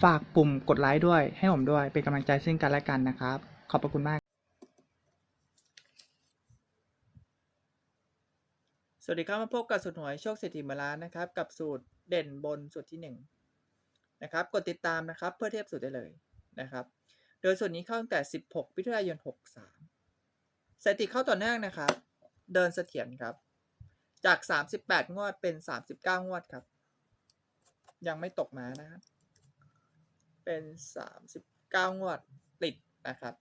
ฝากปุ่มกดไลค์ด้วย ให้ผมด้วย เป็นกำลังใจซึ่งกันและกันนะครับ ขอบพระคุณมาก สวัสดีครับมาพบกับสูตรหวยโชคเศรษฐีมาล้านนะครับ กับสูตรเด่นบนสูตรที่หนึ่งนะครับ กดติดตามนะครับเพื่อเทียบสูตรได้เลยนะครับ โดยสูตรนี้เข้าตั้งแต่ 16มิถุนายน 63สถิติเข้าต่อเนื่องนะครับ เดินเสถียรครับ จาก 38 งวดเป็น 39 งวดครับ ยังไม่ตกมานะครับ เป็น 39 งวดติดนะครับ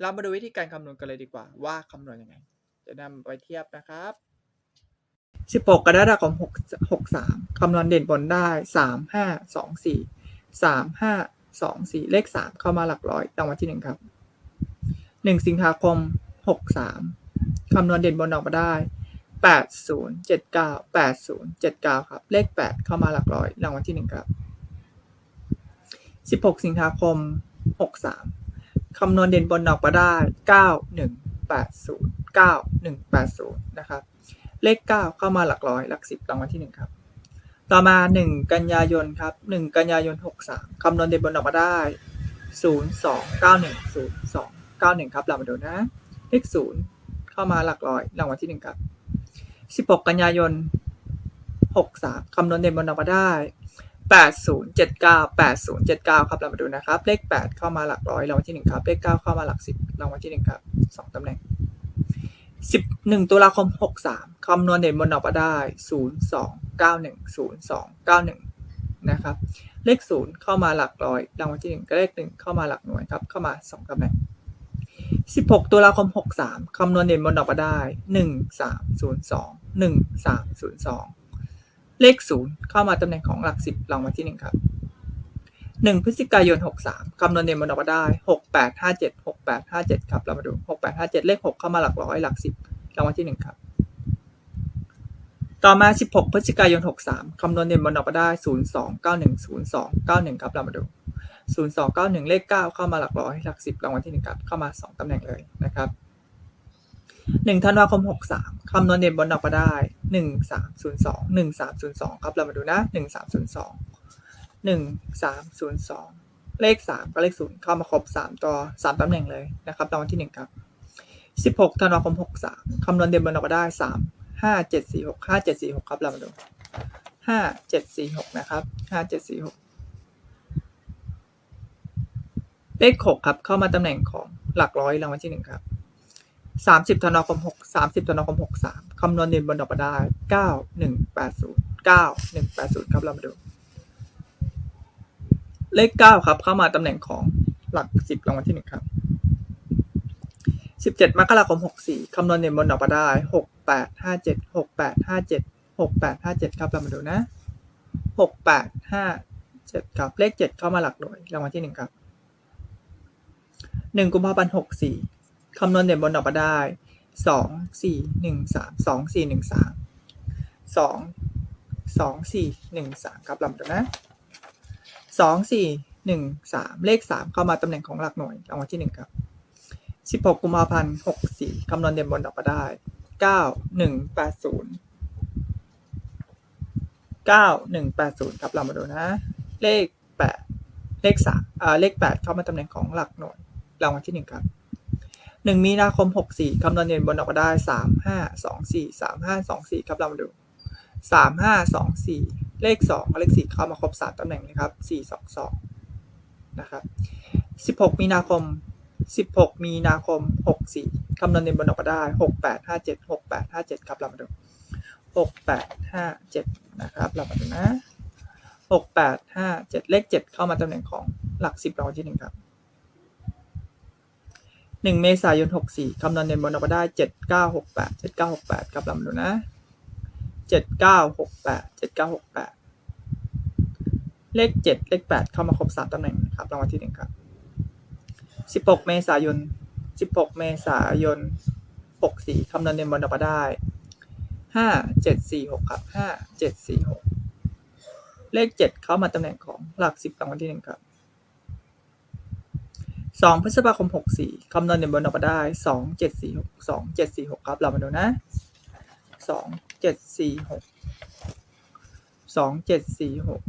เรามาดูวิธีการคำนวณกันเลยดีกว่า ว่าคำนวณยังไง จะนำไปเทียบนะครับ 16 กรกฎาคม6 63คำนวณเด่นบนได้ 3 5 2 4 3 5 2 4 เลข 3 เข้ามาหลักร้อยรางวัลที่ 1 ครับ 1 สิงหาคม 63คำนวณเด่นบนออกมาได้ 80 79 80 79 ครับ เลข 8 เข้ามาหลักร้อยรางวัลที่ 1 ครับ 16 สิงหาคม 63 คำนวณเด่นบนออกมาได้9180 9180 นะครับ เลข 9 เข้ามาหลักร้อย หลัก 10รางวัลที่ 1 ครับ ต่อมา 1 กันยายนครับ 1 กันยายน 63 คำนวณเด่นบนออกมาได้0291 0291 ครับเรามาดูนะ เลข 0 เข้ามาหลักร้อย รางวัลที่ 1 ครับ 16 กันยายน 63 คำนวณเด่นบนออกมาได้ 8079 8079 ครับ เรามาดูนะครับ เลข 8 เข้ามาหลักร้อยรางวัลที่ 1 ครับ เลข 9 เข้ามาหลัก 10รางวัลที่ 1 ครับ 2ตำแหน่ง 11 ตุลาคม 63 คำนวณเด่นบนออกมาได้ 0291 0291 นะครับ เลข 0 เข้ามาหลักร้อยรางวัลที่ 1กับเลข 1 เข้ามาหลักหน่วยครับ เข้ามา 2ตำแหน่ง 16 ตุลาคม 63 คำนวณเด่นบนออกมาได้ 1302 1302 เลข 0 เข้ามาตำแหน่งของหลัก 10รางวัลที่ 1 ครับ 1 พฤศจิกายน 63คำนวณเด่นบนออกมาได้ 6857 6857 ครับ เรามาดู 6857 เลข 6 เข้ามาหลักร้อยหลัก 10รางวัลที่ 1 ครับ ต่อมา 16 พฤศจิกายน 63คำนวณเด่นบนออกมาได้ 0291 0291 ครับ เรามาดู 0291 เลข 9 เข้ามาหลักร้อยหลัก 10รางวัลที่ 1 ครับ เข้ามา 2ตำแหน่งเลยนะครับ หนึ่งธันวาคมหกสามคำนวณเด่นบนออกมาได้หนึ่งสามศูนย์สองหนึ่งสามศูนย์สองครับเรามาดูนะหนึ่งสามศูนย์สองหนึ่งสามศูนย์สองเลขสามกับเลขศูนย์เข้ามาครบสามตัวสามตำแหน่งเลยนะครับรางวัลที่หนึ่งครับสิบหกธันวาคมหกสามคำนวณเด่นบนออกมาได้สามห้าเจ็ดสี่หกห้าเจ็ดสี่หกครับเรามาดูห้าเจ็ดสี่หกนะครับห้าเจ็ดสี่หกเลขหกครับเข้ามาตำแหน่งของหลักร้อยรางวัลที่หนึ่งครับ สามสิบธนวาคมหกสามสิบธนวาคมหกสามคำนวณเงินบนดอกประดาเก้าหนึ่งแปดศูนย์เก้าหนึ่งแปดศูนย์ครับเรามาดู เลขเก้าครับ เข้ามาตำแหน่งของหลักสิบรางวัลที่หนึ่งครับสิบเจ็ดมกราคมหกสี่คำนวณเงินบนดอกประดาหกแปดห้าเจ็ดหกแปดห้าเจ็ดหกแปดห้าเจ็ดครับเรามาดูนะหกแปดห้าเจ็ดครับ เลขเจ็ดเข้ามาหลักหน่วยรางวัลที่หนึ่งครับหนึ่งกุมภาพันธ์หกสี่ คำนวณเด่นบนออกมาได้สองสี่หนึ่งสามสองสี่หนึ่งสามสองสองสี่หนึ่งสามครับลำดับนะสองสี่หนึ่งสามเลขสามเข้ามาตำแหน่งของหลักหน่วยรางวัลที่หนึ่งครับสิบหกกุมภาพันธ์หกสี่คำนวณเด่นบนออกมาได้เก้าหนึ่งแปดศูนย์เก้าหนึ่งแปดศูนย์ครับเรามาดูนะ เลขแปดเลขสามเลขแปดเข้ามาตำแหน่งของหลักหน่วยรางวัลที่หนึ่งครับ หนึ่งมีนาคมหกสี่คำนวณเงินบนออกมาได้สามห้าสองสี่สามห้าสองสี่ครับเรามาดูสามห้าสองสี่เลขสองเลขสี่เข้ามาครบสามตำแหน่งนะครับสี่สองสองนะครับสิบหกมีนาคมสิบหกมีนาคมหกสี่คำนวณเงินบนออกมาได้หกแปดห้าเจ็ดหกแปดห้าเจ็ดครับเรามาดูหกแปดห้าเจ็ดนะครับเรามาดูนะหกแปดห้าเจ็ดเลขเจ็ดเข้ามาตำแหน่งของหลักสิบรองที่หนึ่งครับ หนึ่งเมษายนหกสี่คำนวณเด่นบนออกมาได้เจ็ดเก้าหกแปดเจ็ดเก้าหกแปดกลับลำดูนะเจ็ดเก้าหกแปดเจ็ดเก้าหกแปดเลขเจ็ดเลขแปดเข้ามาครบสามตำแหน่งครับรางวัลที่หนึ่งครับสิบหกเมษายนสิบหกเมษายนหกสี่คำนวณเด่นบนออกมาได้ห้าเจ็ดสี่หกครับห้าเจ็ดสี่หกเลขเจ็ดเข้ามาตำแหน่งของหลักสิบรางวัลที่หนึ่งครับ สองพฤษภาคมหกสี่คำนวณเด่นบนออกมาได้สองเจ็ดสี่หกสองเจ็ดสี่หกครับ เรามาดูนะสองเจ็ดสี่หกสองเจ็ดสี่หก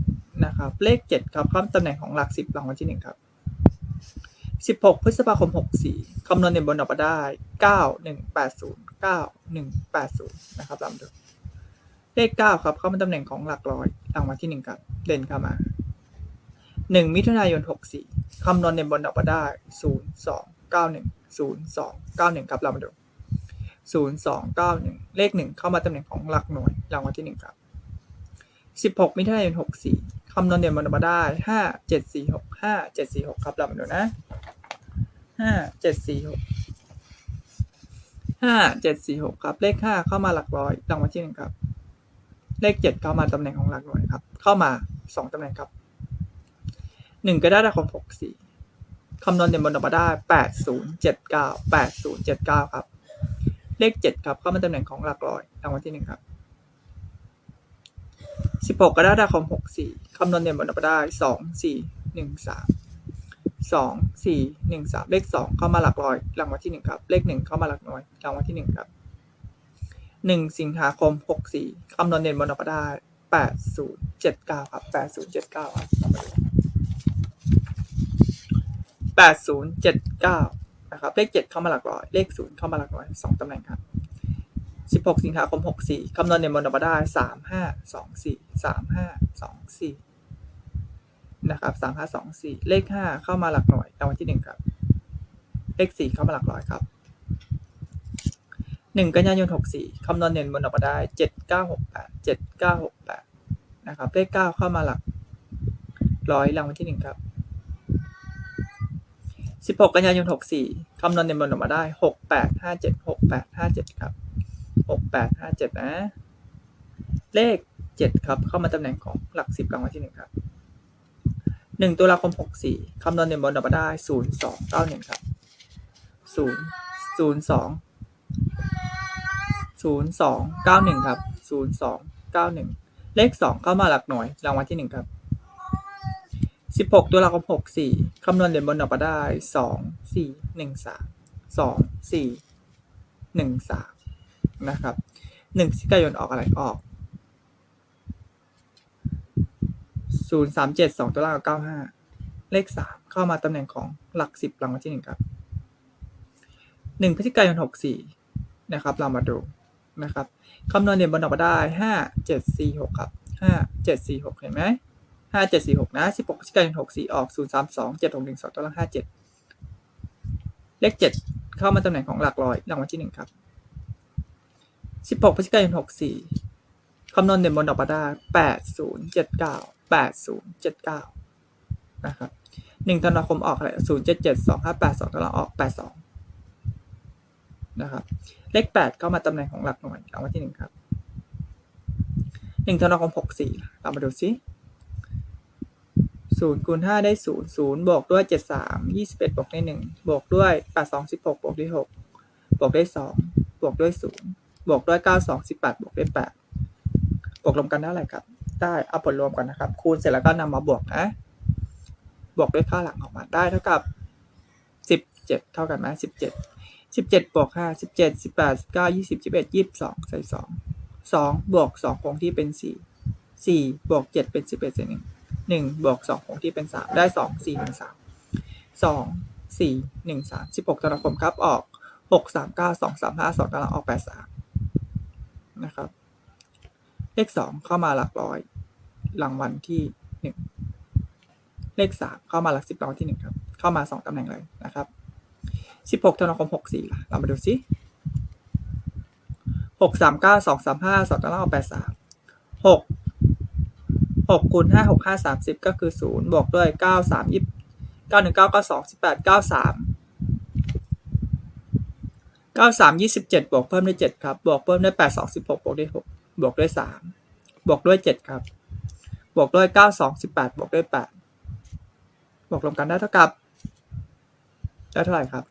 นะครับ เลขเจ็ดครับข้ามตำแหน่งของหลักสิบรางวัลที่หนึ่งครับสิบหกพฤษภาคมหกสี่คำนวณเด่นบนออกมาได้เก้าหนึ่งแปดศูนย์เก้าหนึ่งแปดศูนย์นะครับเรามาดูเลขเก้าครับเข้ามาตำแหน่งของหลักร้อยรางวัลที่หนึ่งครับ เด่นเข้ามา 1มิถุนายน64คำนวณเด่นบนออกมาได้0291 0291ครับเรามาดู0291เก้าหนึ่งเลข1เข้ามาตำแหน่งของหลักหน่วยรางวัลที่1ครับ16มิถุนายน64คำนวณเด่นบนออกมาได้5746 5746ครับเรามาดูนะห้าเจ็ดสี่หกห้าเจ็ดสี่หกครับเลขห้าเข้ามาหลักร้อยรางวัลที่หนึ่งครับ เลขเจ็ดเข้ามาตำแหน่งของหลักหน่วยครับ เข้ามาสองตำแหน่งครับ หนึ่งก็ได้ได้ของหกสี่คำนวณเด่นบนออกมาได้แปดศูนย์เจ็ดเก้าแปดศูนย์เจ็ดเก้าครับ เลขเจ็ดครับเข้ามาตำแหน่งของหลักร้อยรางวัลที่หนึ่งครับสิบหกก็ได้ได้ของหกสี่คำนวณเด่นบนออกมาได้สองสี่หนึ่งสามสองสี่หนึ่งสามเลขสองเข้ามาหลักร้อยรางวัลที่หนึ่งครับ เลขหนึ่งเข้ามาหลักหน่วยรางวัลที่หนึ่งครับหนึ่งสิงหาคมหกสี่คำนวณเด่นบนออกมาได้แปดศูนย์เจ็ดเก้าครับแปดศูนย์เจ็ดเก้าครับ แปดศูนย์เจ็ดเก้านะครับ เลขเจ็ดเข้ามาหลักร้อย เลขศูนย์เข้ามาหลักหน่วยสองตำแหน่งครับสิบหกสิงหาคมหกสี่คำนวณเด่นบนออกมาได้สามห้าสองสี่สามห้าสองสี่นะครับสามห้าสองสี่เลขห้าเข้ามาหลักหน่วยรางวัลที่หนึ่งครับ เลขสี่เข้ามาหลักร้อยครับหนึ่งกันยายนหกสี่คำนวณเด่นบนออกมาได้เจ็ดเก้าหกแปดเจ็ดเก้าหกแปดนะครับ เลขเก้าเข้ามาหลักร้อยรางวัลที่หนึ่งครับ สิบหกกันยายนหกสี่คำนวณเด่นบนออกมาได้หกแปดห้าเจ็ดหกแปดห้าเจ็ดครับหกแปดห้าเจ็ดนะ เลขเจ็ดครับ เข้ามาตำแหน่งของหลักสิบรางวัลที่หนึ่งครับหนึ่งตุลาคมหกสี่คำนวณเด่นบนออกมาได้ศูนย์สองเก้าหนึ่งครับศูนย์ศูนย์สองศูนย์สองเก้าหนึ่งครับศูนย์สองเก้าหนึ่งเลขสองเข้ามาหลักหน่วยรางวัลที่หนึ่งครับ สิบหกตุลาคมหกสี่คำนวณเด่นบนออกมาได้สองสี่หนึ่งสามสองสี่หนึ่งสามนะครับหนึ่งพฤศจิกายนออกอะไรออกศูนย์สามเจ็ดสองตัวล่างเก้าห้าเลขสามเข้ามาตำแหน่งของหลักสิบรางวัลที่หนึ่งครับหนึ่งพฤศจิกายนหกสี่นะครับ เรามาดูนะครับคำนวณเด่นบนออกมาได้ห้าเจ็ดสี่หกครับห้าเจ็ดสี่หกเห็นไหม ห้าเจ็ดสี่หกนะสิบหกพฤศจิกายนหกสี่ออกศูนย์สามสองเจ็ดหกหนึ่งสองตัวล่างห้าเจ็ดเลขเจ็ดเข้ามาตำแหน่งของหลักร้อยรางวัลที่หนึ่งครับสิบหกพฤศจิกายนหกสี่คำนวณเด่นบนออกมาได้แปดศูนย์เจ็ดเก้าแปดศูนย์เจ็ดเก้านะครับหนึ่งธันวาคมออกอะไรศูนย์เจ็ดเจ็ดสองห้าแปดสองตารางออกแปดสองนะครับ เลขแปดเข้ามาตำแหน่งของหลักหน่วยรางวัลที่หนึ่งครับหนึ่งธันวาคมหกสี่เรามาดูซิ ศูนย์คูณห้าได้ศูนย์ศูนย์บวกด้วยเจ็ดสามยี่สิบเอ็ดบวกได้หนึ่งบวกด้วยแปดสองสิบหกบวกได้หกบวกได้สองบวกด้วยศูนย์บวกด้วยเก้าสองสิบแปดบวกได้แปดบวกรวมกันได้อะไรครับ ได้เอาผลรวมกันนะครับ คูณเสร็จแล้วก็นำมาบวกนะ บวกด้วยค่าหลังออกมาได้เท่ากับสิบเจ็ดเท่ากันไหมสิบเจ็ดสิบเจ็ดบวกห้าสิบเจ็ดสิบแปดสิบเก้ายี่สิบยี่สิบเอ็ดยี่สิบสองใส่สองสองบวกสองคงที่เป็นสี่สี่บวกเจ็ดเป็นสิบเอ็ดใส่หนึ่ง หนึ่งบวกสองคงที่เป็นสามได้สองสี่หนึ่งสามสองสี่หนึ่งสามสิบหกตารางคมครับออกหกสามเก้าสองสามห้าสองตารางออกแปดสามนะครับ เลขสองเข้ามาหลักร้อยรางวัลที่หนึ่งเลขสามเข้ามาหลักสิบรางวัลที่หนึ่งครับ เข้ามาสองตำแหน่งเลยนะครับสิบหกธันวาคมหกสี่ล่ะเรามาดูสิหกสามเก้าสองสามห้าสองตารางออกแปดสามหก หกคูณห้าหกห้าสามสิบก็คือศูนย์บวกด้วยเก้าสามยี่เก้าหนึ่งเก้าเก้าสองสิบแปดเก้าสามเก้าสามยี่สิบเจ็ดบวกเพิ่มด้วยเจ็ดครับ บวกเพิ่มด้วยแปดสองสิบหกบวกด้วยหกบวกด้วยสามบวกด้วยเจ็ดครับ บวกด้วยเก้าสองสิบแปดบวกด้วยแปดบวกรวมกันได้เท่ากับ ได้เท่าไหร่ครับ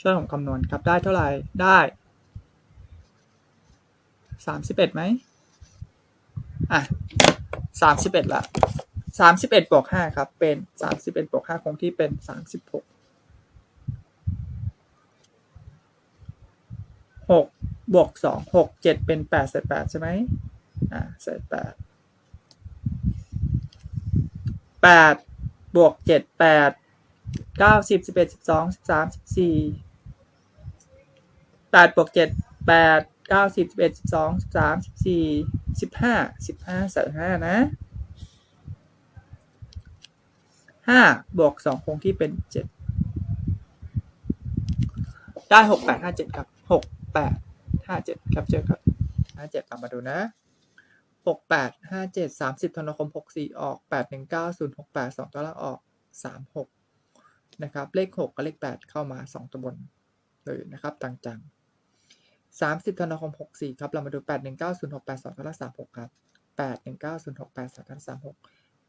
ช่วยผมคำนวณครับได้เท่าไหร่ได้สามสิบเอ็ดไหมอะ สามสิบเอ็ดละสามสิบเอ็ดบวกห้าครับ เป็นสามสิบเอ็ดบวกห้าคงที่เป็นสามสิบหกหกบวกสองหกเจ็ดเป็นแปดเศษแปดใช่ไหมอะเศษแปดแปดบวกเจ็ดแปดเก้าสิบสิบเอ็ดสิบสองสิบสามสิบสี่แปดบวกเจ็ดแปด เก้าสิบสิบเอ็ดสิบสองสิบสามสิบสี่สิบห้าสิบห้าใส่ห้านะห้าบวกสองคงที่เป็นเจ็ดได้หกแปดห้าเจ็ดครับหกแปดห้าเจ็ดครับเจอครับห้าเจ็ดตามมาดูนะหกแปดห้าเจ็ดสามสิบธนาคมหกสี่ออกแปดหนึ่งเก้าศูนย์หกแปดสองตัวล่างออกสามหกนะครับ เลข6กับเลข8เข้ามา2ตัวบนเลยนะครับต่างๆ 30ธันวาคม64ครับ เรามาดู 8 1 9 0 6 8 2ทับ36 ครับ 8 1 9 0 6 8 2ทับ36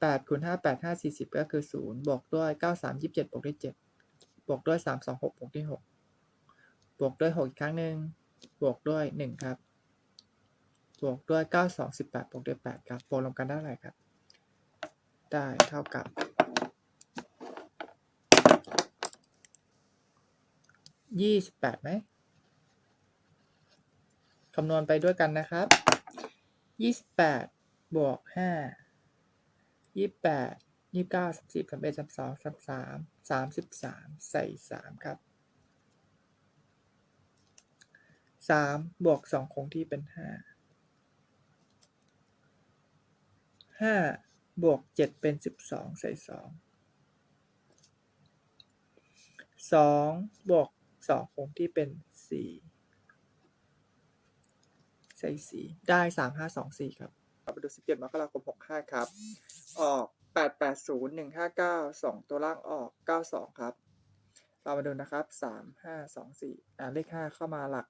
8คูณ5 8 5 40 ก็คือ 0 บวกด้วย 93 27 บวกด้วย 7 บวกด้วย 3 2 6 บวกด้วย 6 บวกด้วย 6 อีกครั้งหนึ่ง บวกด้วย 1 ครับ บวกด้วย 92 18 บวกด้วย 8 ครับ บวกรวมกันได้เท่าไหร่ครับ ได้เท่ากับยี่สิบแปดไหม คำนวณไปด้วยกันนะครับยี่สิบแปดบวกห้ายี่แปดยี่เก้าสามสิบเอ็ดสามสองสามสามสามสิบสามใส่สามครับสามบวกสองคงที่เป็นห้าห้าบวกเจ็ดเป็นสิบสองใส่สองสองบวกสองคงที่เป็นสี่ ส่สีได้สามห้าสองสี่ครับเราดูสิบเจ็ดมกราคมหกห้าครับ ออกแปดแปดศูนย์หนึ่งห้าเก้าสองตัวล่างออกเก้าสองครับ เรามาดูนะครับสามห้าสองสี่อ่าเลขห้าเข้ามาหลัก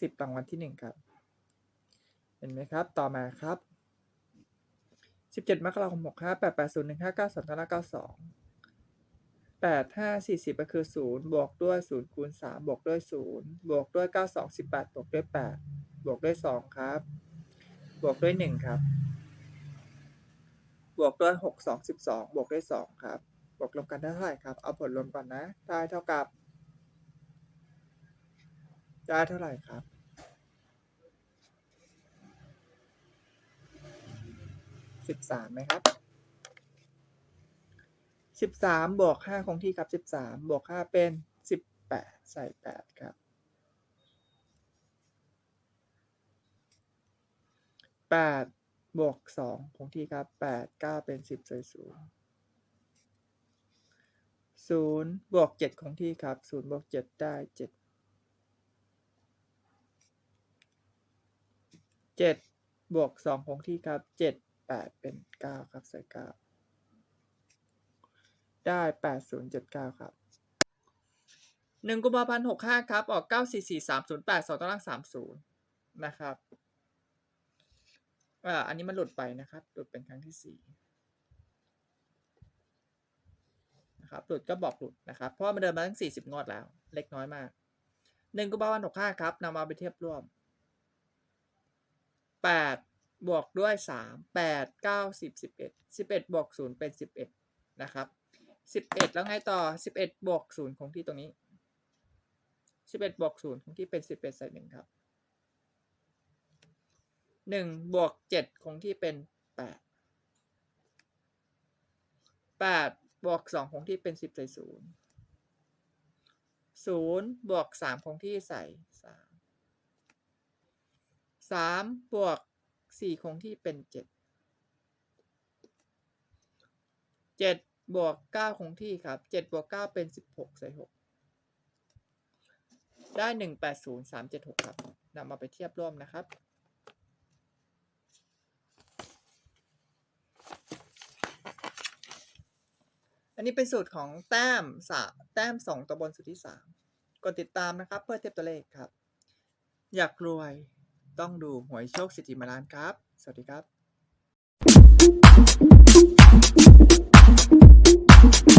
สิบรางวัลที่หนึ่งครับ เห็นไหมครับ ต่อมาครับสิบเจ็ดมกราคมหกห้าแปดแปดศูนย์หนึ่งห้าเก้าสองตัวล่างเก้าสองแปดห้าสี่สิบก็คือศูนย์บวกด้วยศูนย์คูณสามบวกด้วยศูนย์บวกด้วยเก้าสองสิบแปดบวกด้วยแปด บวกด้วยสองครับ บวกด้วยหนึ่งครับ บวกด้วยหกสองสิบสองบวกด้วยสองครับ บวกรวมกันได้เท่าไหร่ครับ เอาผลรวมก่อนนะ ได้เท่ากับ ได้เท่าไหร่ครับสิบสามไหมครับสิบสามบวกห้าคงที่ครับสิบสามบวกห้าเป็นสิบแปดใส่แปดครับ แปดบวกสองคงที่ครับแปดเก้าเป็นสิบใส่ศูนย์ศูนย์บวกเจ็ดคงที่ครับศูนย์บวกเจ็ดได้เจ็ดเจ็ดบวกสองคงที่ครับเจ็ดแปดเป็นเก้าครับใส่เก้าได้แปดศูนย์เจ็ดเก้าครับหนึ่งกุมภาพันธ์หกห้าครับ ออกเก้าสี่สี่สามศูนย์แปดสองตารางสามศูนย์นะครับ อ่าอันนี้มันหลุดไปนะครับ หลุดเป็นครั้งที่สี่นะครับหลุดก็บอกหลุดนะครับ เพราะว่ามันเดินมาตั้งสี่สิบงวดแล้ว เล็กน้อยมากหนึ่งกุมภาพันธ์หกห้าครับนำมาไปเทียบร่วมแปดบวกด้วยสามแปดเก้าสิบสิบเอ็ดสิบเอ็ดบวกศูนย์เป็นสิบเอ็ดนะครับสิบเอ็ดแล้วไงต่อสิบเอ็ดบวกศูนย์คงที่ตรงนี้สิบเอ็ดบวกศูนย์คงที่เป็นสิบเอ็ดใส่หนึ่งครับ หนึ่งบวกเจ็ดคงที่เป็นแปดแปดบวกสองคงที่เป็นสิบใส่ศูนย์ศูนย์บวกสามคงที่ใส่สามสามบวกสี่คงที่เป็นเจ็ดเจ็ดบวกเก้าคงที่ครับเจ็ดบวกเก้าเป็นสิบหกใส่หกได้หนึ่งแปดศูนย์สามเจ็ดหกครับนำมาไปเทียบร่วมนะครับ อันนี้เป็นสูตรของแต้มสะแต้มสองตัวบนสุดที่สามกดติดตามนะครับ เพื่อเทียบตัวเลขครับ อยากรวยต้องดูหวยโชคสิทธิมาลานครับ สวัสดีครับ